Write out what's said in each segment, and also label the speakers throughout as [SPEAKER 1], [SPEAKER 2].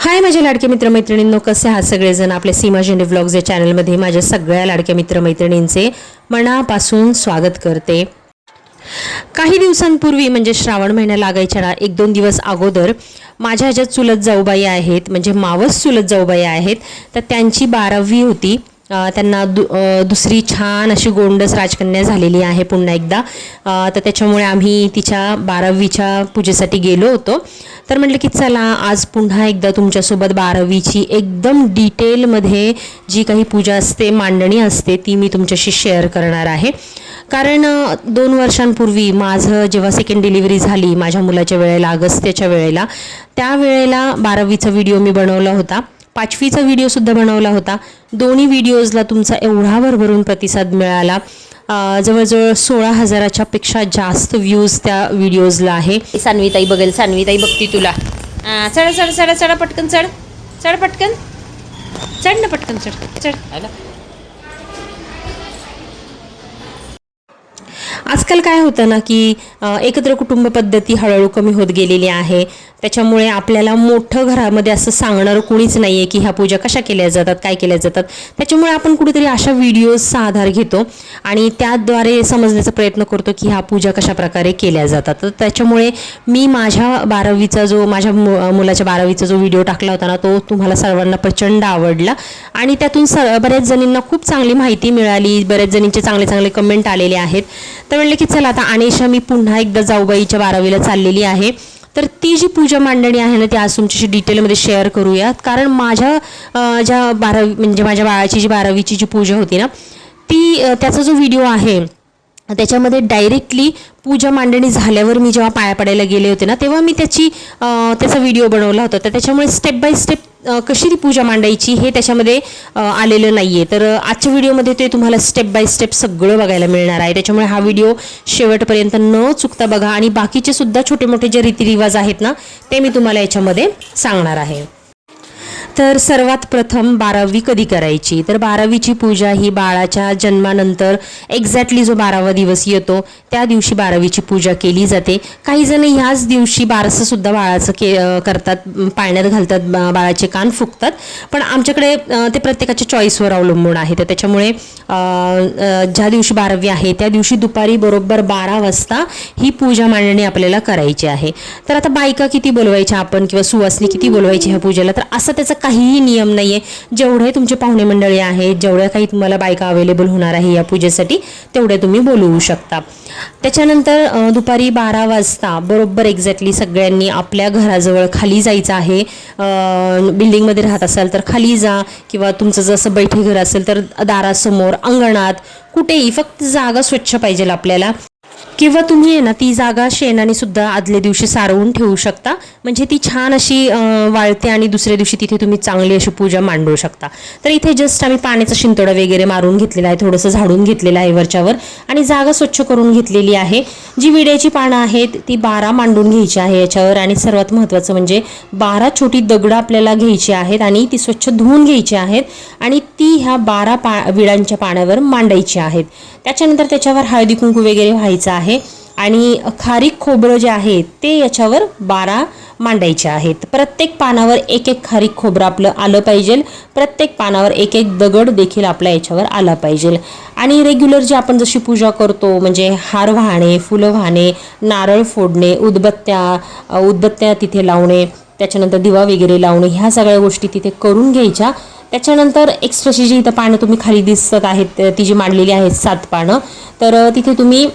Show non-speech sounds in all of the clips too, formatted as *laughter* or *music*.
[SPEAKER 1] हाय माझ्या लाडक्या मित्रमैत्रिणींनो कसे आहात सगळेजण? आपल्या सीमा झेंडे व्लॉग्स या चॅनलमध्ये माझ्या सगळ्या लाडक्या मित्रमैत्रिणींचे मनापासून स्वागत करते. काही दिवसांपूर्वी म्हणजे श्रावण महिना लागायच्या ना एक दोन दिवस अगोदर माझ्या ह्याच्यात चुलत जाऊबाई आहेत म्हणजे मावस चुलत जाऊबाई आहेत तर त्यांची बारावी होती. त्यांना दु दुसरी छान अशी गोंडस राजकन्या झालेली आहे पुन्हा एकदा. तर त्याच्यामुळे आम्ही तिच्या बारावीच्या पूजेसाठी गेलो होतो. तर म्हटलं की चला आज पुन्हा एकदा तुमच्यासोबत बारावीची एकदम डिटेलमध्ये जी काही पूजा असते मांडणी असते ती मी तुमच्याशी शेअर करणार आहे. कारण दोन वर्षांपूर्वी माझं जेव्हा सेकंड डिलिव्हरी झाली माझ्या मुलाच्या वेळेला अगस्त्याच्या वेळेला त्या वेळेला बारावीचा व्हिडिओ मी बनवला होता. पाचवीचा व्हिडिओसुद्धा बनवला होता. दोन्ही व्हिडिओजला तुमचा एवढा भरभरून प्रतिसाद मिळाला. जवळजवळ सोळा हजाराच्या पेक्षा जास्त व्ह्यूज त्या व्हिडिओजला आहे.
[SPEAKER 2] सानवीताई बघेल. सानवीताई बघती तुला. चढ चढ चढ चढ पटकन चढ. चढ पटकन. चढ ना पटकन चढ. चढ.
[SPEAKER 1] आजकाल काय होतं ना की एकत्र कुटुंब पद्धती हळूहळू कमी होत गेलेली आहे. त्याच्यामुळे आपल्याला मोठं घरामध्ये असं सांगणारं कुणीच नाही आहे की ह्या पूजा कशा केल्या जातात काय केल्या जातात. त्याच्यामुळे आपण कुठेतरी अशा व्हिडिओजचा आधार घेतो आणि त्याद्वारे समजण्याचा प्रयत्न करतो की ह्या पूजा कशा प्रकारे केल्या जातात. तर त्याच्यामुळे मी माझ्या बारावीचा जो माझ्या मु मुलाच्या बारावीचा जो व्हिडिओ टाकला होता ना तो तुम्हाला सर्वांना प्रचंड आवडला. आणि त्यातून स बऱ्याच जणींना खूप चांगली माहिती मिळाली बऱ्याच जणींचे चांगले चांगले कमेंट आलेले आहेत. तर म्हणलं की चला आता अनेशा मी पुन्हा एकदा जाऊबाईच्या बारावीला चाललेली आहे. तर ती जी पूजा मांडणी आहे ना ती आज तुमच्याशी डिटेलमध्ये शेअर करूयात. कारण माझ्या ज्या बारावी म्हणजे माझ्या बाळाची जी बारावीची जी पूजा होती ना ती त्याचा जो व्हिडिओ आहे त्याच्यामध्ये डायरेक्टली पूजा मांडणी झाल्यावर मी जेव्हा पाया पडायला गेले होते ना तेव्हा मी त्याची त्याचा व्हिडिओ बनवला होता. तर त्याच्यामुळे स्टेप बाय स्टेप कशी ती पूजा मांडायची हे त्याच्यामध्ये आलेलं नाही आहे तर आजच्या व्हिडिओमध्ये ते तुम्हाला स्टेप बाय स्टेप सगळं बघायला मिळणार आहे. त्याच्यामुळे हा व्हिडिओ शेवटपर्यंत न चुकता बघा. आणि बाकीचे सुद्धा छोटे मोठे जे रीतिरिवाज आहेत ना ते मी तुम्हाला याच्यामध्ये सांगणार आहे. तर सर्वात प्रथम बारावी कधी करायची? तर बारावीची पूजा ही बाळाच्या जन्मानंतर एक्झॅक्टली जो बारावा दिवस येतो त्या दिवशी बारावीची पूजा केली जाते. काही जण ह्याच दिवशी बारसंसुद्धा बाळाचं के करतात पाळण्यात घालतात बाळाचे कान फुकतात. पण आमच्याकडे ते प्रत्येकाच्या चॉईसवर अवलंबून आहे. तर त्याच्यामुळे ज्या दिवशी बारावी आहे त्या दिवशी दुपारी बरोबर बारा वाजता ही पूजा मांडणी आपल्याला करायची आहे. तर आता बायका किती बोलवायच्या आपण किंवा सुवासनी किती बोलवायची ह्या पूजेला? तर असं त्याचा काहीही नियम नाही आहे जेवढे तुमचे पाहुणे मंडळी आहेत जेवढ्या काही तुम्हाला बायका अवेलेबल होणार आहे या पूजेसाठी तेवढे तुम्ही बोलवू शकता. त्याच्यानंतर दुपारी बारा वाजता बरोबर एक्झॅक्टली सगळ्यांनी आपल्या घराजवळ खाली जायचं आहे. बिल्डिंगमध्ये राहत असाल तर खाली जा किंवा तुमचं जसं बैठे घर असेल तर दारासमोर अंगणात कुठेही फक्त जागा स्वच्छ पाहिजे आपल्याला. किंवा तुम्ही आहे ना ती जागा शेणाने सुद्धा आदल्या दिवशी सारवून ठेवू शकता. म्हणजे ती छान अशी वाळते आणि दुसऱ्या दिवशी तिथे तुम्ही चांगली अशी पूजा मांडू शकता. तर इथे जस्ट आम्ही पाण्याचा शिंतोडा वगैरे मारून घेतलेला आहे थोडंसं झाडून घेतलेलं आहे वरच्यावर. आणि जागा स्वच्छ करून घेतलेली आहे. जी विड्याची पानं आहेत ती बारा मांडून घ्यायची आहे याच्यावर. आणि सर्वात महत्त्वाचं म्हणजे बारा छोटी दगडं आपल्याला घ्यायची आहेत आणि ती स्वच्छ धुवून घ्यायची आहेत. आणि ती ह्या बारा पा विडांच्या पाण्यावर मांडायची आहेत. त्याच्यानंतर त्याच्यावर हळदी कुंकू वगैरे व्हायचं आहे. आणि खारीक खोबरं जे आहे ते याच्यावर बारा मांडायचे आहेत. प्रत्येक पानावर एक एक खारीक खोबरं आपलं आलं पाहिजे. प्रत्येक पानावर एक एक दगड देखील आपल्या याच्यावर आला पाहिजे. आणि रेग्युलर जे आपण जशी पूजा करतो म्हणजे हार वाहणे फुलं वाहणे नारळ फोडणे उदबत्त्या उदबत्त्या तिथे लावणे त्याच्यानंतर दिवा वगैरे लावणे ह्या सगळ्या गोष्टी तिथे करून घ्यायच्या. त्याच्यानंतर एक्स्ट्राची जी इथं पानं तुम्ही खाली दिसत आहेत ती जी मांडलेली आहेत सात पानं तर तिथे तुम्ही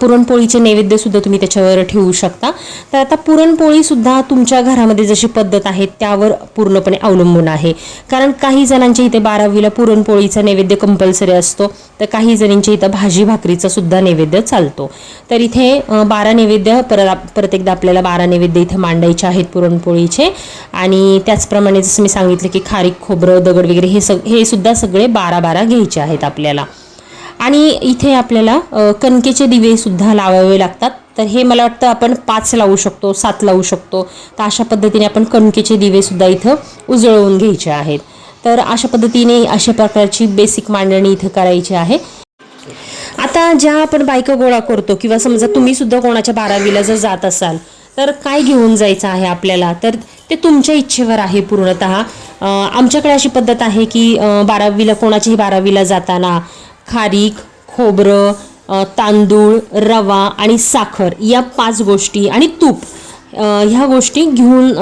[SPEAKER 1] पुरणपोळीचे नैवेद्यसुद्धा तुम्ही त्याच्यावर ठेवू शकता. तर आता पुरणपोळीसुद्धा तुमच्या घरामध्ये जशी पद्धत आहे त्यावर पूर्णपणे अवलंबून आहे. कारण काही जणांच्या इथे बारावीला पुरणपोळीचा नैवेद्य कंपल्सरी असतो तर काही जणींच्या इथं भाजी भाकरीचा सुद्धा नैवेद्य चालतो. तर इथे बारा नैवेद्य पर प्रत्येकदा आपल्याला बारा नैवेद्य इथे मांडायचे आहेत पुरणपोळीचे. आणि त्याचप्रमाणे जसं मी सांगितलं की खारीक खोबरं दगड वगैरे हे सग हे सुद्धा सगळे बारा बारा घ्यायचे आहेत आपल्याला. आणि इथे आपल्याला कणकेचे दिवेसुद्धा लावावे लागतात. तर हे मला वाटतं आपण पाच लावू शकतो सात लावू शकतो. तर अशा पद्धतीने आपण कणकेचे दिवेसुद्धा इथं उजळवून घ्यायचे आहेत. तर अशा पद्धतीने अशा प्रकारची बेसिक मांडणी इथं करायची आहे. आता ज्या आपण बायका गोळा करतो किंवा समजा तुम्ही सुद्धा कोणाच्या बारावीला जर जात असाल तर काय घेऊन जायचं आहे आपल्याला? तर ते तुमच्या इच्छेवर आहे पूर्णत. आमच्याकडे अशी पद्धत आहे की बारावीला कोणाच्याही बारावीला जाताना खारीक खोबरं तांदूळ रवा आणि साखर या पाच गोष्टी आणि तूप ह्या गोष्टी घेऊन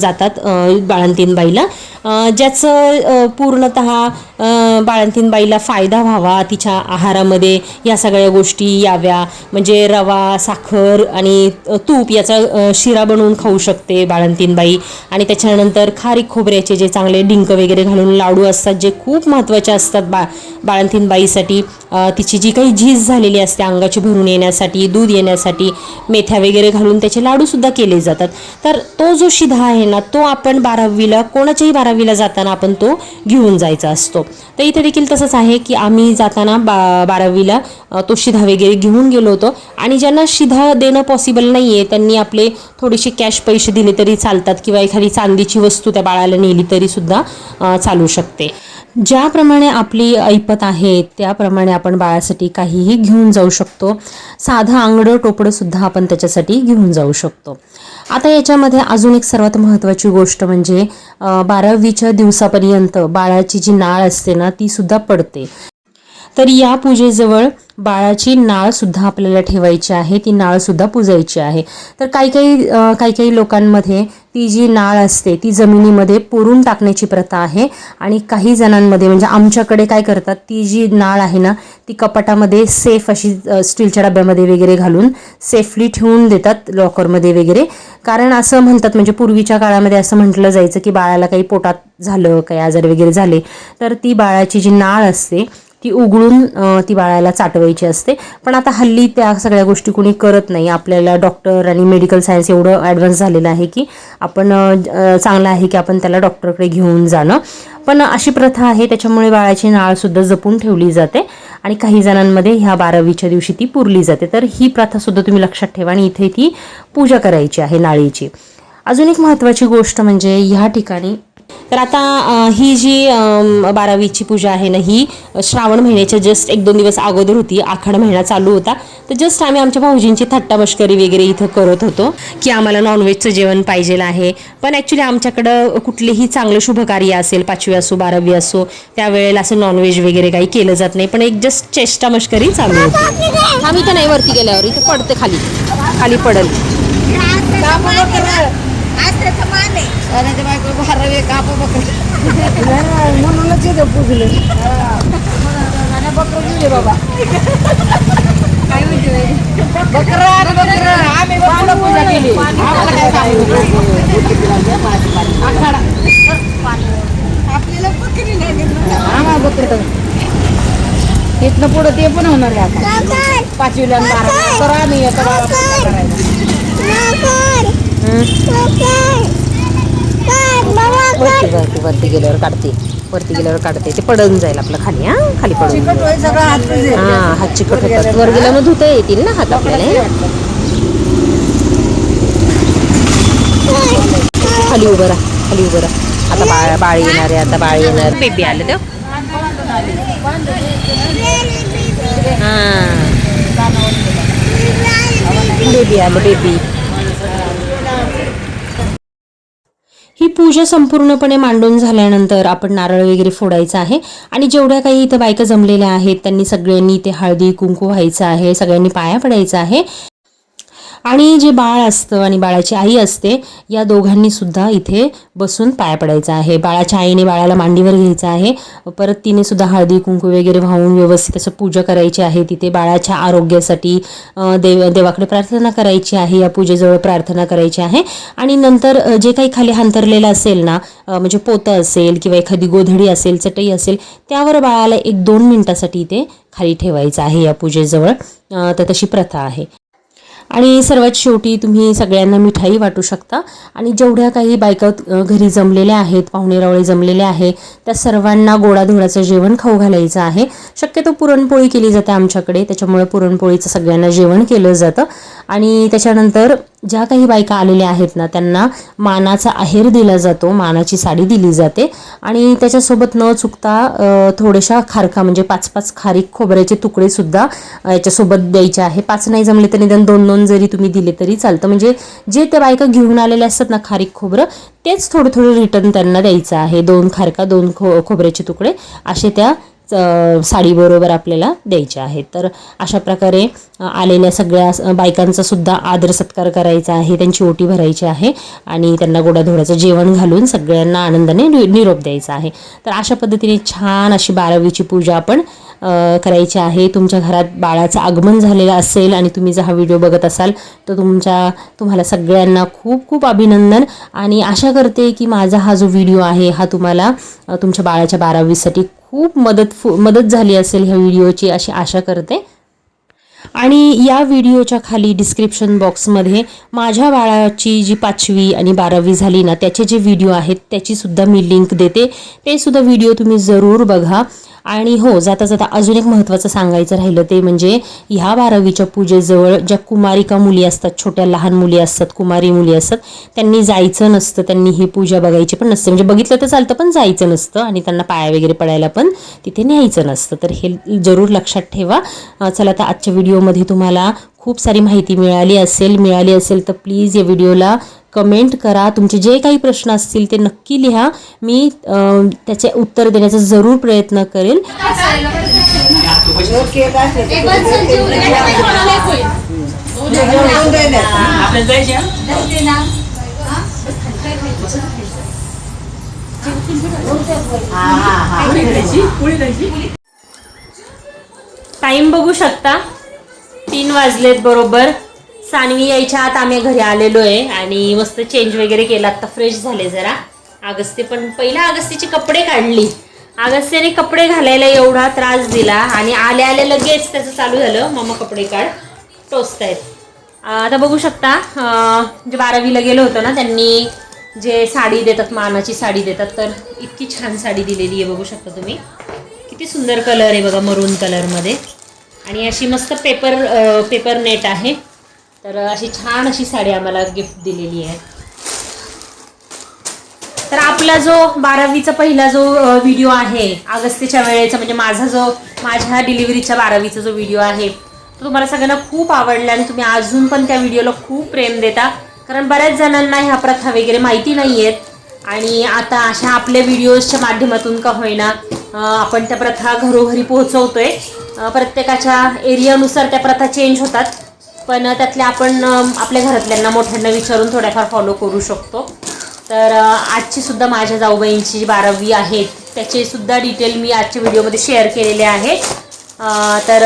[SPEAKER 1] जातात बाळंतीनबाईला ज्याचं पूर्णत पूर्णतः बाळंतीणबाईला फायदा व्हावा तिच्या आहारामध्ये या सगळ्या गोष्टी याव्या. म्हणजे रवा साखर आणि तूप याचा शिरा बनवून खाऊ शकते बाळंतीणबाई. आणि त्याच्यानंतर खारीक खोबऱ्याचे जे चांगले डिंक वगैरे घालून लाडू असतात जे खूप महत्त्वाचे असतात बा बाळंतीणबाईसाठी. तिची जी काही झीज झालेली असते अंगाची भरून येण्यासाठी दूध येण्यासाठी मेथ्या वगैरे घालून त्याचे लाडूसुद्धा केले जातात. तर तो जो शिधा आहे ना तो आपण बारावीला कोणाच्याही बारावीला जाताना आपण तो घेऊन जायचा असतो. तर इथे देखील तसंच आहे की आम्ही जाताना बा बारावीला तो शिधा वगैरे घेऊन गेलो होतो. आणि ज्यांना शिधा देणं पॉसिबल नाही आहे त्यांनी आपले थोडेसे कॅश पैसे दिले तरी चालतात किंवा एखादी चांदीची वस्तू त्या बाळाला नेली तरी सुद्धा चालू शकते. ज्याप्रमाणे आपली ऐपत आहे त्याप्रमाणे आपण बाळासाठी काहीही घेऊन जाऊ शकतो. साधं आंगडं टोपडंसुद्धा आपण त्याच्यासाठी घेऊन जाऊ शकतो. आता याच्यामध्ये अजून एक सर्वात महत्त्वाची गोष्ट म्हणजे बारावीच्या दिवसापर्यंत बाळाची जी नाळ असते ना ती सुद्धा पडते. तर या पूजेजवळ बाळाची नाळसुद्धा आपल्याला ठेवायची आहे. ती नाळसुद्धा पुजायची आहे. तर काही काही काही काही लोकांमध्ये ती जी नाळ असते ती जमिनीमध्ये पुरून टाकण्याची प्रथा आहे. आणि काही जणांमध्ये म्हणजे आमच्याकडे काय करतात ती जी नाळ आहे ना ती कपाटामध्ये सेफ अशी स्टीलच्या डब्यामध्ये वगैरे घालून सेफली ठेवून देतात लॉकरमध्ये वगैरे. कारण असं म्हणतात म्हणजे पूर्वीच्या काळामध्ये असं म्हटलं जायचं की बाळाला काही पोटात झालं काही आजार वगैरे झाले तर ती बाळाची जी नाळ असते ती उघडून ती बाळाला चाटवायची असते. पण आता हल्ली त्या सगळ्या गोष्टी कोणी करत नाही. आपल्याला डॉक्टर आणि मेडिकल सायन्स एवढं ॲडव्हान्स झालेलं आहे की आपण चांगलं आहे की आपण त्याला डॉक्टरकडे घेऊन जाणं. पण अशी प्रथा आहे त्याच्यामुळे बाळाची नाळसुद्धा जपून ठेवली जाते आणि काही जणांमध्ये ह्या बारावीच्या दिवशी ती पुरली जाते. तर ही प्रथासुद्धा तुम्ही लक्षात ठेवा आणि इथे ती पूजा करायची आहे नाळीची. अजून एक महत्त्वाची गोष्ट म्हणजे ह्या ठिकाणी तर आता ही जी बारावीची पूजा आहे ना ही श्रावण महिन्याच्या जस्ट एक दोन दिवस अगोदर होती आखाड महिना चालू होता. तर जस्ट आम्ही आमच्या भाऊजींची थट्टा मस्करी वगैरे इथं करत होतो की आम्हाला नॉनव्हेजचं जेवण पाहिजे आहे. पण ॲक्च्युली आमच्याकडं कुठलेही चांगलं शुभ कार्य असेल पाचवी असो बारावी असो त्यावेळेला असं नॉनव्हेज वगैरे काही केलं जात नाही. पण एक जस्ट चेष्टा मस्करी चालू होती.
[SPEAKER 2] आम्ही तर नाही वरती गेल्यावर इथे पडते खाली. खाली पडल.
[SPEAKER 3] म्हणूनच इथे पुजले. बकरं दिले बाबा. बकरा बकरा. आम्ही बकरा पूजा केली. आम्हाला काय सांगू? आखाडा. आपल्याला बकरी आम्हाला बकरी इथनं पुढं ते पण होणार आहे आता पाचवीला. तर आम्ही येतो बाबा
[SPEAKER 2] वरती वरती वरती गेल्यावर काढते. वरती गेल्यावर काढते. ते पडून जाईल आपलं खाली हा? खाली पडून हा हात चिकट होतात. वर गेल्यावर धुता येतील ना हात आपल्याला खाली उभं राहा खाली उभं राहा. आता बाळ बाळ येणार आहे आता बाळ येणार. बेबी आलं तर? हा. बेबी आलं बेबी.
[SPEAKER 1] ही पूजा संपूर्णपणे मांडून झाल्यानंतर आपण नारळ वगैरे फोडायचा आहे. आणि जेवढ्या काही इथं बायका जमलेल्या आहेत त्यांनी सगळ्यांनी इथे हळदी कुंकू व्हायचं आहे सगळ्यांनी पाया पडायचा आहे. आणि जे बाळ असतं आणि बाळाची आई असते या दोघांनी सुद्धा इथे बसून पाया पडायचा आहे. बाळाच्या आईने बाळाला मांडीवर घ्यायचं आहे. परत तिने सुद्धा हळदी कुंकू वगैरे वाहून व्यवस्थित असं पूजा करायची आहे. तिथे बाळाच्या आरोग्यासाठी देव देवाकडे प्रार्थना करायची आहे. या पूजेजवळ प्रार्थना करायची आहे. आणि नंतर जे काही खाली हंतरलेलं असेल ना म्हणजे पोतं असेल किंवा एखादी गोधडी असेल चटई असेल त्यावर बाळाला एक दोन मिनिटासाठी इथे खाली ठेवायचं आहे या पूजेजवळ. तर तशी प्रथा आहे. आणि सर्वात शेवटी तुम्ही सगळ्यांना मिठाई वाटू शकता. आणि जेवढ्या काही बायका घरी जमलेल्या आहेत पाहुणेरावळे जमलेले आहे त्या सर्वांना गोडाधोडाचं जेवण खाऊ घालायचं आहे. शक्यतो पुरणपोळी केली जाते आमच्याकडे त्याच्यामुळे पुरणपोळीचं सगळ्यांना जेवण केलं जातं. आणि त्याच्यानंतर ज्या काही बायका आलेल्या आहेत ना त्यांना मानाचा आहेर दिला जातो मानाची साडी दिली जाते. आणि त्याच्यासोबत न चुकता थोड्याशा खारका म्हणजे पाच पाच खारीक खोबऱ्याचे तुकडेसुद्धा याच्यासोबत द्यायचे आहे. पाच नाही जमले तर निदान दोन दोन दोन जरी तुम्ही दिले तरी चालतं. म्हणजे जे त्या बायका घेऊन आलेल्या असतात ना खारीक खोबरं तेच थोडं थोडं रिटर्न त्यांना द्यायचं आहे. दोन खारका दोन खो खोबऱ्याचे तुकडे असे त्या साडीबरोबर आपल्याला द्यायचे आहेत. तर अशा प्रकारे आलेल्या सगळ्या बायकांचा सुद्धा आदर सत्कार करायचा आहे. त्यांची ओटी भरायची आहे आणि त्यांना गोडाधोड्याचं जेवण घालून सगळ्यांना आनंदाने नि- निरोप द्यायचा आहे. तर अशा पद्धतीने छान अशी बारावीची पूजा आपण करायची आहे. तुमच्या घरात बाळाचं आगमन झालेलं असेल आणि तुम्ही जर हा व्हिडिओ बघत असाल तर तुमच्या तुम्हाला सगळ्यांना खूप खूप अभिनंदन. आणि आशा करते की माझा हा जो व्हिडिओ आहे हा तुम्हाला तुमच्या बाळाच्या बारावीसाठी खूप मदत फु- मदत झाली असेल ह्या व्हिडिओची अशी आशा करते. आणि या व्हिडिओच्या खाली डिस्क्रिप्शन बॉक्समध्ये माझ्या बाळाची जी पाचवी आणि बारावी झाली ना त्याचे जे व्हिडिओ आहेत त्याचीसुद्धा मी लिंक देते. ते सुद्धा व्हिडिओ तुम्ही जरूर बघा. आणि हो जाता जाता अजून एक महत्त्वाचं सांगायचं राहिलं ते म्हणजे ह्या बारावीच्या पूजेजवळ ज्या कुमारिका मुली असतात छोट्या लहान मुली असतात कुमारी मुली असतात त्यांनी जायचं नसतं त्यांनी ही पूजा बघायची पण नसते. म्हणजे बघितलं तर चालतं पण जायचं नसतं आणि त्यांना पाया वगैरे पडायला पण तिथे न्यायचं नसतं. तर हे जरूर लक्षात ठेवा. चला तर आजच्या व्हिडिओमध्ये तुम्हाला खूप सारी माहिती मिळाली असेल मिळाली असेल तर प्लीज या व्हिडिओला कमेंट करा. तुमचे जे काही प्रश्न असतील ते नक्की लिहा. मी त्याचे उत्तर देण्याचा जरूर प्रयत्न करेल टाईम बघू शकता. तीन वाजलेत बरोबर. सानवी यायच्या आत आम्ही घरी आलेलो आहे आणि मस्त चेंज वगैरे केला. आता फ्रेश झाले जरा. अगस्ते पण पहिला अगस्तीचे कपडे काढली. अगस्त्याने कपडे घालायला एवढा त्रास दिला आणि आल्या आले लगेच त्याचं चालू झालं. मम्मा कपडे काढ टोचतायत. आता बघू शकता जे बारावीला गेलो होतो ना त्यांनी जे साडी देतात मानाची साडी देतात तर इतकी छान साडी दिलेली आहे बघू शकता तुम्ही. किती सुंदर कलर आहे बघा मरून कलरमध्ये आणि अशी मस्त पेपर पेपर नेट आहे. तर अशी छान अशी साडी आम्हाला गिफ्ट दिलेली आहे. तर आपला जो बारावीचा पहिला जो व्हिडिओ आहे अगस्तीच्या वेळेचा म्हणजे माझा जो माझ्या डिलिव्हरीच्या बारावीचा जो व्हिडिओ आहे तो तुम्हाला सगळ्यांना खूप आवडला आणि तुम्ही अजून पण त्या व्हिडिओला खूप प्रेम देता. कारण बऱ्याच जणांना ह्या प्रथा वगैरे माहिती नाही आहेत आणि आता अशा आपल्या व्हिडिओजच्या माध्यमातून का होईना आपण त्या प्रथा घरोघरी पोहोचवतोय. आहे प्रत्येकाच्या एरियानुसार त्या प्रथा चेंज होतात. पण त्यातल्या आपण आपल्या घरातल्यांना मोठ्यांना विचारून थोड्याफार फॉलो करू शकतो. तर आजची सुद्धा माझ्या जाऊबाईंची जी बारावी आहेत त्याचे सुद्धा डिटेल मी आजच्या व्हिडिओमध्ये शेअर केलेले आहेत तर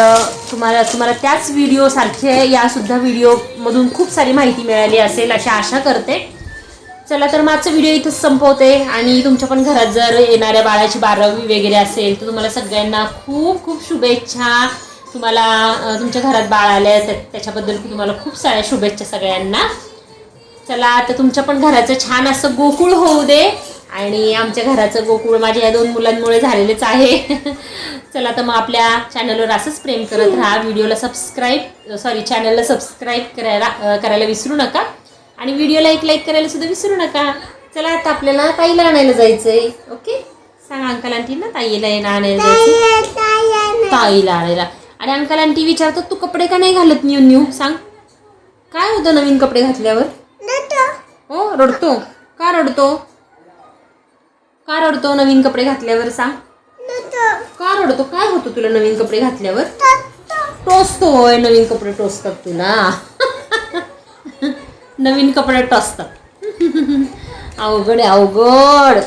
[SPEAKER 1] तुम्हाला तुम्हाला त्याच व्हिडिओसारखे यासुद्धा व्हिडिओमधून खूप सारी माहिती मिळाली असेल अशी आशा करते. चला तर मागचा व्हिडिओ इथंच संपवते आणि तुमच्या पण घरात जर येणाऱ्या बाळाची बारावी वगैरे असेल तर तुम्हाला सगळ्यांना खूप खूप शुभेच्छा. तुम्हाला तुमच्या घरात बाळ आल्या त्या- त्याच्याबद्दल तुम्हाला खूप साऱ्या शुभेच्छा सगळ्यांना. चला आता तुमच्या पण घराचं छान असं गोकुळ होऊ दे. आणि आमच्या घराचं गोकुळ माझ्या या दोन मुलांमुळे झालेलेच आहे. *laughs* चला तर मग आपल्या चॅनलवर असंच प्रेम करत राहा. व्हिडिओला सबस्क्राईब सॉरी चॅनलला सबस्क्राईब करायला करायला विसरू नका. आणि व्हिडिओला एक लाईक करायला सुद्धा विसरू नका. चला आता आपल्याला ताईला आणायला जायचंय. ओके सांगा अंकल आंटी ना ताईला आणायला जायचं ताईला आणायला. आणि अंकल आंटी विचारतात तू कपडे का नाही घालत न्यू न्यू? सांग. काय होतं नवीन कपडे घातल्यावर? हो रडतो. का रडतो? का रडतो नवीन कपडे घातल्यावर सांग. का रडतो? काय होतं तुला नवीन कपडे घातल्यावर? टोचतोय नवीन कपडे टोचतात तुला. नवीन कपडे टोचतात. अवघड आहे अवघड.